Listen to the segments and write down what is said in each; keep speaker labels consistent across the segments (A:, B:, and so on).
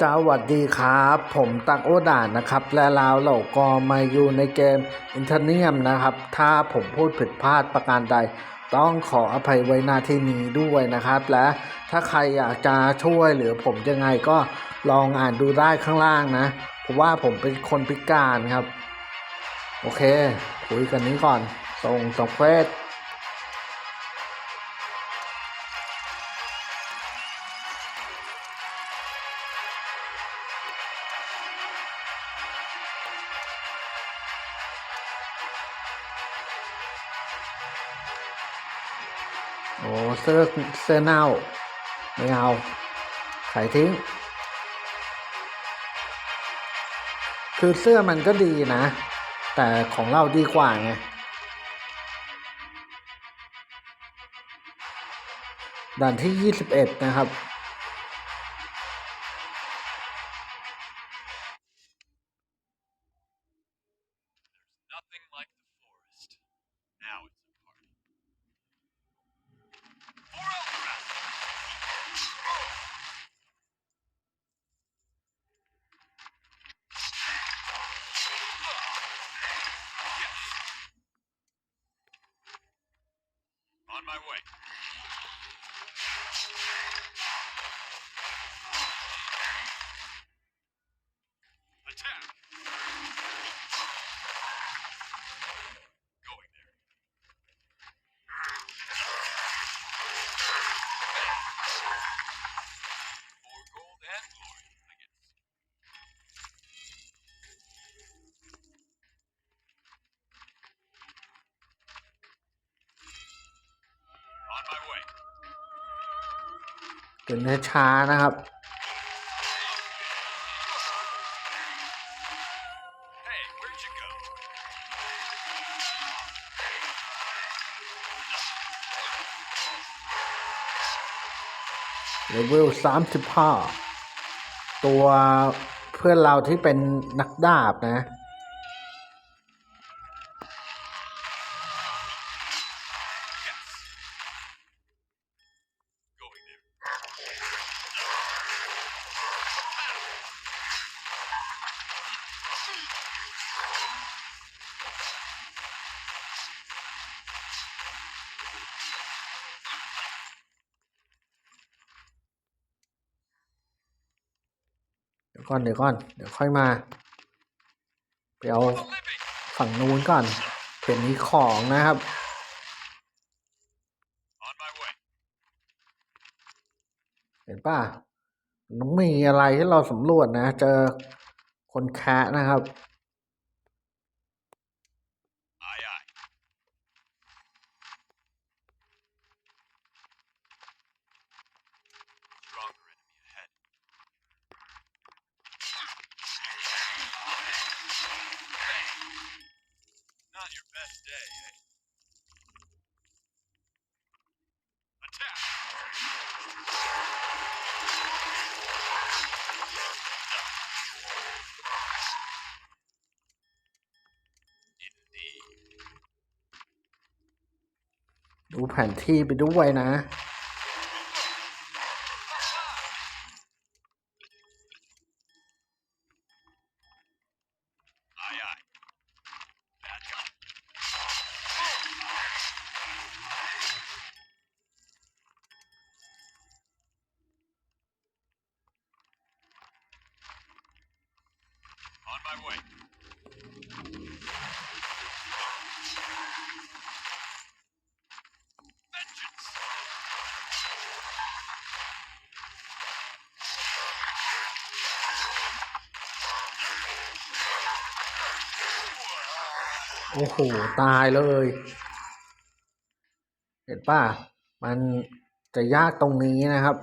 A: สวัสดีครับ ผมตักโอดานนะครับ และลาวเหล่าก็มาอยู่ในเกมอินเทอร์เนียมนะครับ ถ้าผมพูดผิดพลาดประการใด ต้องขออภัยไว้หน้าที่นี้ด้วยนะครับ และถ้าใครอยากจะช่วยหรือผมยังไงก็ลองอ่านดูได้ข้างล่างนะเพราะว่าผมเป็นคนพิการครับ โอเค คุยกันนี้ก่อนส่งส่งเฟซ โอ้เสื้อเสื้อเน่าไม่เอาขายทิ้ง คือเสื้อมันก็ดีนะ แต่ของเราดีกว่าไง ด่านที่ 21 นะครับ
B: my way.
A: เป็นช้าๆนะครับ
B: Hey, where'd you go?
A: เลเวล35ตัวเพื่อนเราที่เป็นนักดาบนะ ก่อนเดี๋ยวก่อน เดี๋ยวค่อยมา ไปเอา
B: The living!
A: ฝั่งนู้นก่อนเผื่อมีของนะครับ
B: On my way.
A: เห็นป่ะมันต้องมีอะไรที่เราสำรวจนะ เจอคนแคะนะครับ
B: Aye, aye. Stronger enemy ahead. Not your best day, eh? Attack! Indeed.
A: ดูแผนที่ไปด้วยนะ
B: Aye, aye.
A: โอ้โห ตายเลย เห็นป่ะ มันจะยากตรงนี้นะครับ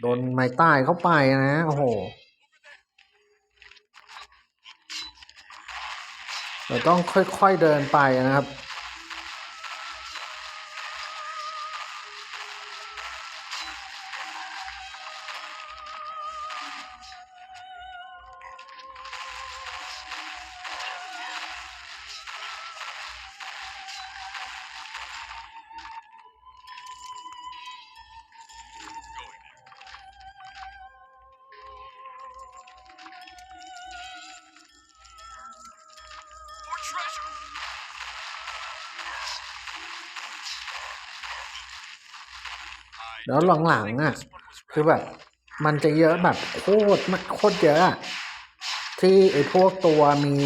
A: โดนไม้ใต้เข้าไปนะ โอ้โห เราต้องค่อยๆเดินไปนะครับ แล้วหลังๆอะคือแบบ มันจะเยอะแบบโคตรมันโคตรเยอะที่ไอ้พวกตัวมี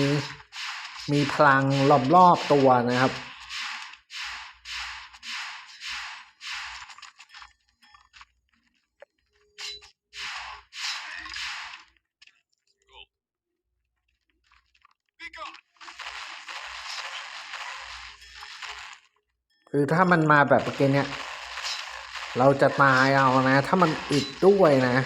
A: มีพลังล้อมรอบตัวนะครับ คือถ้ามันมาแบบเมื่อกี้เนี่ยเราจะตายเอานะ ถ้ามันอึดด้วยนะ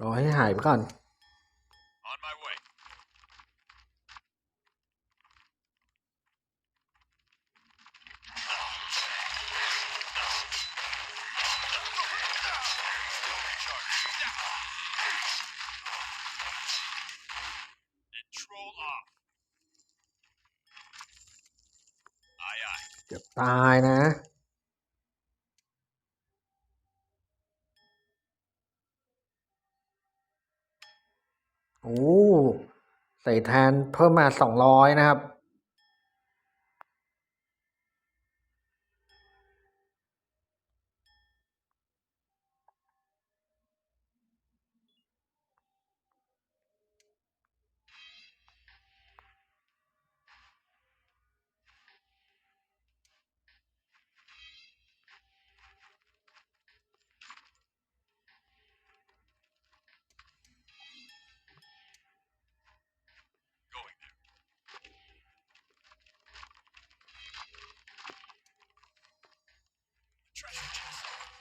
A: รอให้หายไปก่อน เกือบตายนะ โอ้ ใส่แทนเพิ่มมาสองร้อยนะครับ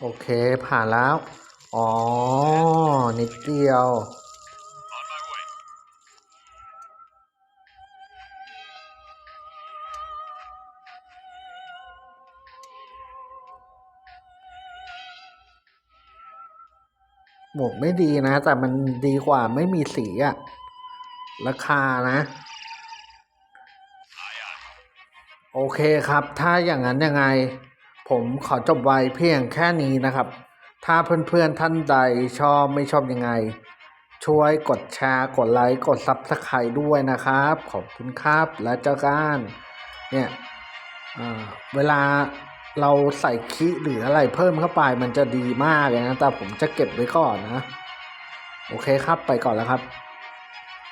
A: โอเคผ่านแล้ว อ๋อ นิดเดียว หมวกไม่ดีนะ แต่มันดีกว่าไม่มีสีอะราคานะ โอเคครับ ถ้าอย่างนั้นยังไง ผมขอจบไว้เพียงแค่นี้นะครับ ถ้าเพื่อนๆท่านใดชอบไม่ชอบยังไง ช่วยกดแชร์กดไลค์กดซับสไครต์ด้วยนะครับ ขอบคุณครับและเจอกันเนี่ยเวลาเราใส่คิหรืออะไรเพิ่มเข้าไปมันจะดีมากเลยนะ แต่ผมจะเก็บไว้ก่อนนะ โอเคครับไปก่อนแล้วครับ